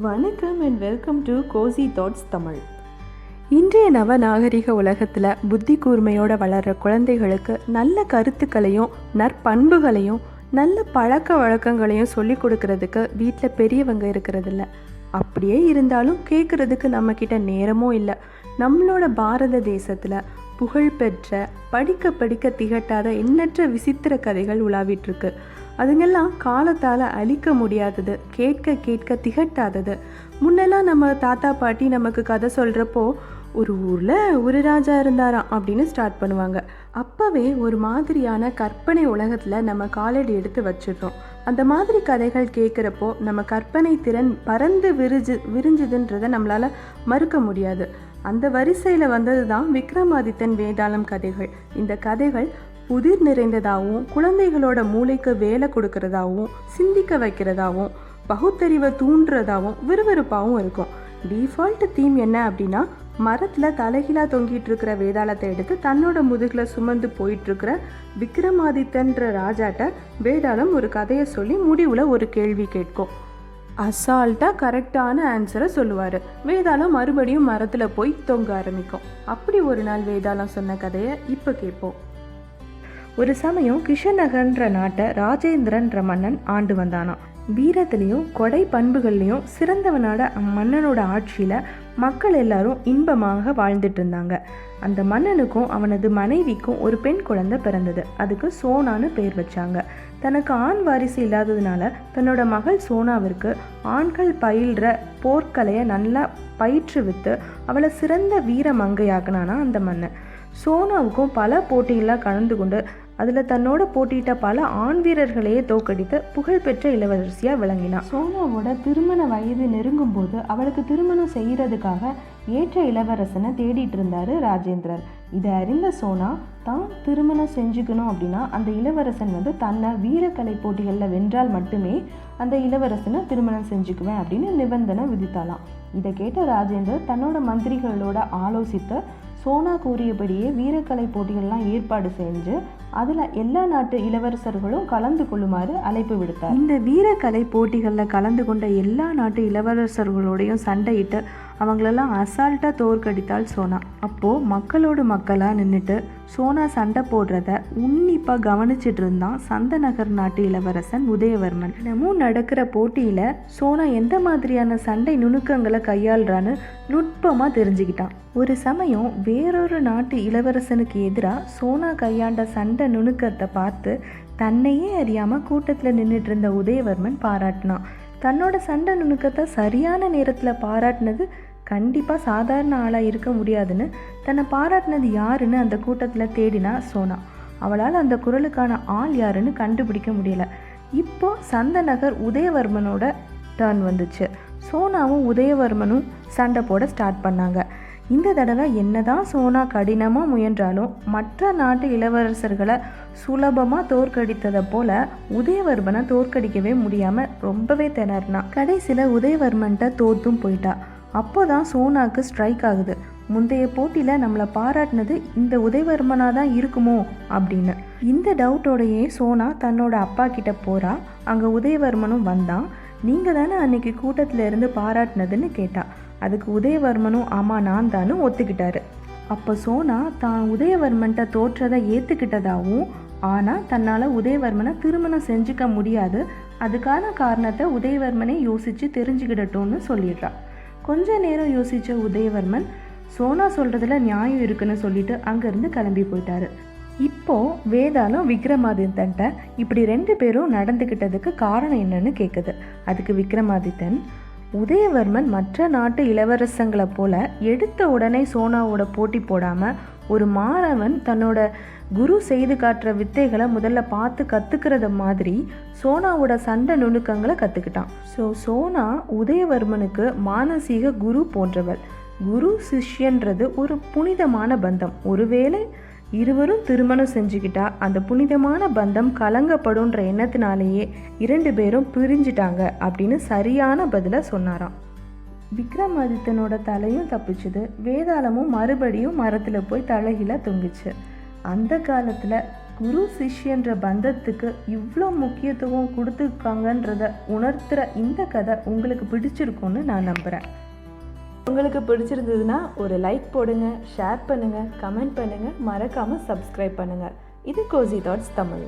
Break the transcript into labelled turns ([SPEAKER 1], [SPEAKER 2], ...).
[SPEAKER 1] வணக்கம் and welcome to cosy thoughts Tamil இன்றைய நவ நாகரிக உலகத்தில் புத்தி கூர்மையோட வளர்கிற குழந்தைகளுக்கு நல்ல கருத்துக்களையும் நற்பண்புகளையும் நல்ல பழக்க வழக்கங்களையும் சொல்லி கொடுக்கறதுக்கு வீட்டில் பெரியவங்க இருக்கிறதில்ல. அப்படியே இருந்தாலும் கேட்குறதுக்கு நம்மக்கிட்ட நேரமும் இல்லை. நம்மளோட பாரத தேசத்தில் புகழ்பெற்ற படிக்க படிக்க திகட்டாத எண்ணற்ற விசித்திர கதைகள் உலாவிட்டுருக்கு அதுங்கெல்லாம் காலத்தால் அழிக்க முடியாதது கேட்க கேட்க திகட்டாதது. முன்னெல்லாம் நம்ம தாத்தா பாட்டி நமக்கு கதை சொல்கிறப்போ ஒரு ஊரில் ஒரு ராஜா இருந்தாராம் அப்படின்னு ஸ்டார்ட் பண்ணுவாங்க. அப்போவே ஒரு மாதிரியான கற்பனை உலகத்தில் நம்ம காலடி எடுத்து வச்சிடுறோம். அந்த மாதிரி கதைகள் கேட்குறப்போ நம்ம கற்பனை திறன் பறந்து விரிஞ்சு விரிஞ்சுதுன்றதை நம்மளால் மறுக்க முடியாது. அந்த வரிசையில் வந்தது தான் விக்ரமாதித்தன் வேதாளம் கதைகள். இந்த கதைகள் உதிர் நிறைந்ததாகவும் குழந்தைகளோட மூளைக்கு வேலை கொடுக்கறதாகவும் சிந்திக்க வைக்கிறதாகவும் பகுத்தறிவை தூண்டுறதாகவும் விறுவிறுப்பாகவும் இருக்கும். டிஃபால்ட் தீம் என்ன அப்படின்னா மரத்தில் தலைகீழாக தொங்கிட்டு இருக்கிற வேதாளத்தை எடுத்து தன்னோட முதுகில் சுமந்து போயிட்டு இருக்கிற விக்ரமாதித்தன்ற ராஜாட்ட வேதாளம் ஒரு கதையை சொல்லி முடிவில் ஒரு கேள்வி கேட்கும். அசால்ட்டாக கரெக்டான ஆன்சரை சொல்லுவார். வேதாளம் மறுபடியும் மரத்தில் போய் தொங்க ஆரம்பிக்கும். அப்படி ஒரு நாள் வேதாளம் சொன்ன கதையை இப்போ கேட்போம். ஒரு சமயம் கிஷநகர்ன்ற நாட்டை ராஜேந்திரன்ற மன்னன் ஆண்டு வந்தானாம். வீரத்திலையும் கொடை பண்புகள்லையும் சிறந்தவனோட மன்னனோட ஆட்சியில் மக்கள் எல்லாரும் இன்பமாக வாழ்ந்துட்டு இருந்தாங்க. அந்த மன்னனுக்கும் அவனது மனைவிக்கும் ஒரு பெண் குழந்தை பிறந்தது. அதுக்கு சோனான்னு பேர் வச்சாங்க. தனக்கு ஆண் வாரிசு இல்லாததுனால தன்னோட மகள் சோனாவிற்கு ஆண்கள் பயில்ற போர்க்கலையை நல்லா பயிற்றுவித்து அவளை சிறந்த வீர மங்கையாக்குனானா அந்த மன்னன். சோனாவுக்கும் பல போட்டிகளாக கலந்து கொண்டு அதில் தன்னோட போட்டியிட்ட பல ஆண் வீரர்களையே தோக்கடித்து புகழ்பெற்ற இளவரசியாக விளங்கினான். சோனாவோட திருமண வயது நெருங்கும் போது அவளுக்கு திருமணம் செய்கிறதுக்காக ஏற்ற இளவரசனை தேடிட்டு இருந்தாரு ராஜேந்திரர். இதை அறிந்த சோனா தான் திருமணம் செஞ்சுக்கணும் அப்படின்னா அந்த இளவரசன் வந்து தன்னை வீரக்கலை போட்டிகளில் வென்றால் மட்டுமே அந்த இளவரசனை திருமணம் செஞ்சுக்குவேன் அப்படின்னு நிபந்தனை விதித்தாலாம் இதை கேட்ட ராஜேந்திரர் தன்னோட மந்திரிகளோட ஆலோசித்து சோனா கூறியபடியே வீரக்கலை போட்டிகள்லாம் ஏற்பாடு செஞ்சு அதில் எல்லா நாட்டு இளவரசர்களும் கலந்து கொள்ளுமாறு அழைப்பு விடுத்தார். இந்த வீரக்கலை போட்டிகளில் கலந்து கொண்ட எல்லா நாட்டு இளவரசர்களோடையும் சண்டையிட்டு அவங்களெல்லாம் அசால்ட்டாக தோற்கடித்தாள் சோனா. அப்போது மக்களோடு மக்களாக நின்றுட்டு சோனா சண்டை போடுறத உன்னிப்பாக கவனிச்சிட்டு இருந்தான் சந்தநகர் நாட்டு இளவரசன் உதயவர்மன். தினமும் நடக்கிற போட்டியில் சோனா எந்த மாதிரியான சண்டை நுணுக்கங்களை கையாளுறான்னு நுட்பமாக தெரிஞ்சுக்கிட்டான். ஒரு சமயம் வேறொரு நாட்டு இளவரசனுக்கு எதிராக சோனா கையாண்ட சண்டை நுணுக்கத்தை பார்த்து தன்னையே அறியாமல் கூட்டத்தில் நின்றுட்டு இருந்த உதயவர்மன் பாராட்டினான். தன்னோட சண்டை நுணுக்கத்தை சரியான நேரத்தில் பாராட்டினது கண்டிப்பாக சாதாரண ஆளாக இருக்க முடியாதுன்னு தன்னை பாராட்டினது யாருன்னு அந்த கூட்டத்தில் தேடினா சோனா. அவளால் அந்த குரலுக்கான ஆள் யாருன்னு கண்டுபிடிக்க முடியல. இப்போ சந்தநகர் உதயவர்மனோட டர்ன் வந்துச்சு. சோனாவும் உதயவர்மனும் சண்டை போட ஸ்டார்ட் பண்ணாங்க. இந்த தடவை என்னதான் சோனா கடினமாக முயன்றாலும் மற்ற நாட்டு இளவரசர்களை சுலபமாக தோற்கடித்ததை போல உதயவர்மனை தோற்கடிக்கவே முடியாமல் ரொம்பவே திணறினா. கடைசியில் உதயவர்மன்ட்ட தோத்தும் போயிட்டா. அப்போதான் சோனாக்கு ஸ்ட்ரைக் ஆகுது. முந்தைய போட்டியில் நம்மளை பாராட்டினது இந்த உதயவர்மனாக தான் இருக்குமோ அப்படின்னு. இந்த டவுட்டோடையே சோனா தன்னோட அப்பா கிட்ட போகிறா அங்கே உதயவர்மனும் வந்தான். நீங்கள் தானே அன்னைக்கு கூட்டத்தில் இருந்து பாராட்டினதுன்னு கேட்டா. அதுக்கு உதயவர்மனும் ஆமாம் நான் தானு ஒத்துக்கிட்டாரு. அப்போ சோனா தான் உதயவர்மன்ட்ட தோற்றதை ஏற்றுக்கிட்டதாகவும் ஆனால் தன்னால் உதயவர்மனை திருமணம் செஞ்சுக்க முடியாது. அதுக்கான காரணத்தை உதயவர்மனே யோசித்து தெரிஞ்சுக்கிடட்டும்னு சொல்லிடுறான் கொஞ்ச நேரம் யோசித்த உதயவர்மன் சோனா சொல்கிறதுல நியாயம் இருக்குன்னு சொல்லிட்டு அங்கேருந்து கிளம்பி போயிட்டாரு. இப்போது வேதாளம் விக்ரமாதித்தன்ட்ட இப்படி ரெண்டு பேரும் நடந்துக்கிட்டதுக்கு காரணம் என்னன்னு கேட்குது அதுக்கு விக்ரமாதித்தன் உதயவர்மன் மற்ற நாட்டு இளவரசங்களை போல எடுத்த உடனே சோனாவோட போட்டி போடாமல் ஒரு மாணவன் தன்னோட குரு செய்து காட்டுற வித்தைகளை முதல்ல பார்த்து கற்றுக்கிறத மாதிரி சோனாவோட சண்டை நுணுக்கங்களை கற்றுக்கிட்டான் ஸோ சோனா உதயவர்மனுக்கு மானசீக குரு போன்றவள். குரு சிஷ்யன்றது ஒரு புனிதமான பந்தம். ஒருவேளை இருவரும் திருமணம் செஞ்சுக்கிட்டா அந்த புனிதமான பந்தம் கலங்கப்படும்ன்ற எண்ணத்தினாலேயே இரண்டு பேரும் பிரிஞ்சிட்டாங்க அப்படின்னு சரியான பதிலை சொன்னாராம். விக்ரமாதித்தனோட தலையும் தப்பிச்சுது. வேதாளமும் மறுபடியும் மரத்தில் போய் தலைகீழ தொங்குச்சு. அந்த காலத்தில் குரு சிஷ்யன்ற பந்தத்துக்கு இவ்வளோ முக்கியத்துவம் கொடுத்துருக்காங்கன்றத உணர்த்துற இந்த கதை உங்களுக்கு பிடிச்சிருக்கும்னு நான் நம்புகிறேன் உங்களுக்கு பிடிச்சிருந்ததுன்னா ஒரு லைக் போடுங்க ஷேர் பண்ணுங்கள் கமெண்ட் பண்ணுங்கள் மறக்காமல் சப்ஸ்கிரைப் பண்ணுங்கள் இது கோசி தாட்ஸ் தமிழ்.